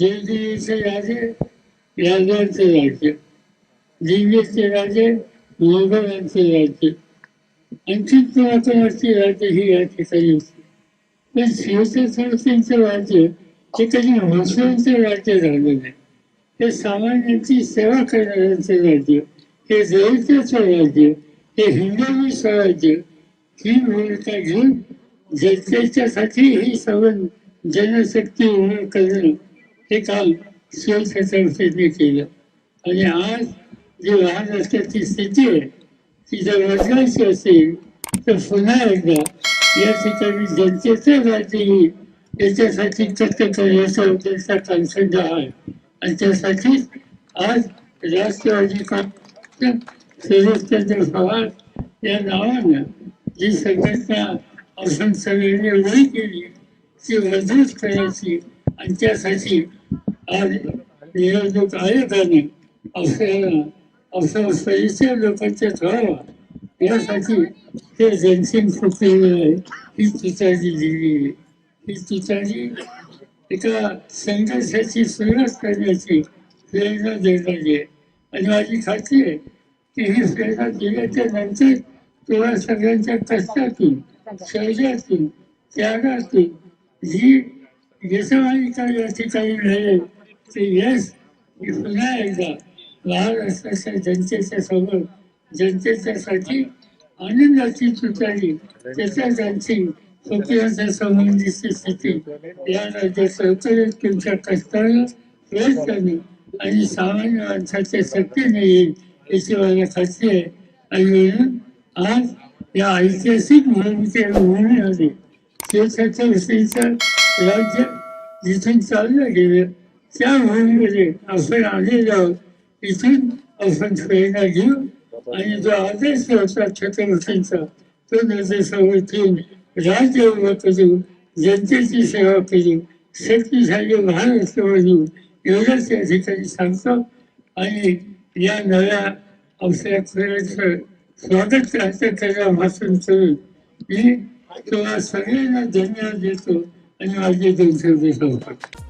देवगिरीचे राजे यादवांचे राज्य दिव्यचे राजे मोगलांचे राज्य आणखी महत्वाची राज्य ही या ठिकाणी होती. पण शिवछत्रपतींचं राज्य हे कधी मुस्लिमचं राज्य झालं नाही. हे सामान्यांची सेवा करणाऱ्यांचं राज्य हे दलिताचं राज्य हे हिंदवी स्वराज्य ही भूमिका घेऊन जनतेच्यासाठी ही सवन जनशक्ती उभं करणं हे काम शिवछत्रपतींनी केलं. आणि आज जी महाराष्ट्राची स्थिती आहे ती जर बदलायची असेल तर पुन्हा एकदा या ठिकाणी जनतेचं राज्य येईल याच्यासाठी कष्ट करण्याचा उद्देश कांसंड आहे. आणि त्यासाठीच आज राष्ट्रवादी काँग्रेस शरदचंद्र पवार या नावानं जी संघटना आपण सगळ्यांनी उभी केली ती मजबूत करायची आणि त्यासाठी आज निवडणूक आयोगाने असं आपला परिचय लोकांच्या ठरावा यासाठी हे जनसिंग फुकलेलं आहे ही तुतारी दिली आहे. ही तुतारी एका संघर्षाची सुरुवात करण्याची प्रेरणा देणारी आहे आणि माझी खात्री आहे की ही प्रेरणा दिल्याच्या नंतर तेव्हा सगळ्यांच्या कष्टातून शौर्यातून त्यागातून ही जी यशमालिका या ठिकाणी नाही ते यश मी पुन्हा एकदा महाराष्ट्राच्या जनतेच्या समोर जनतेच्यासाठी आनंदाची तुतारी त्याच्या त्यांची स्वतःच्या संबंधीची स्थिती या राज्यात सहकार्य तुमच्या कष्टानं प्रयत्नाने आणि सामान्य माणसाच्या शक्तीने येईल याची मला खात्री आहे. आणि म्हणून आज या ऐतिहासिक भूमिके भूमीमध्ये विषयीचं राज्य जिथून चाललं गेलं त्या भूमीमध्ये आपण आलेलो इथून आपण प्रेरणा घेऊ आणि जो आदर्श होता छत्रपतींचा तो निर्देशावर ठेवून राज्य उभं करू जनतेची सेवा करू शक्तिशाली महाराष्ट्र बनवू एवढंच या ठिकाणी सांगतो आणि या नव्या आपल्या खेळाचं स्वागत करायचं करण्यापासून करून मी तुम्हाला सगळ्यांना धन्यवाद देतो आणि माझे दोन शब्द सांगतो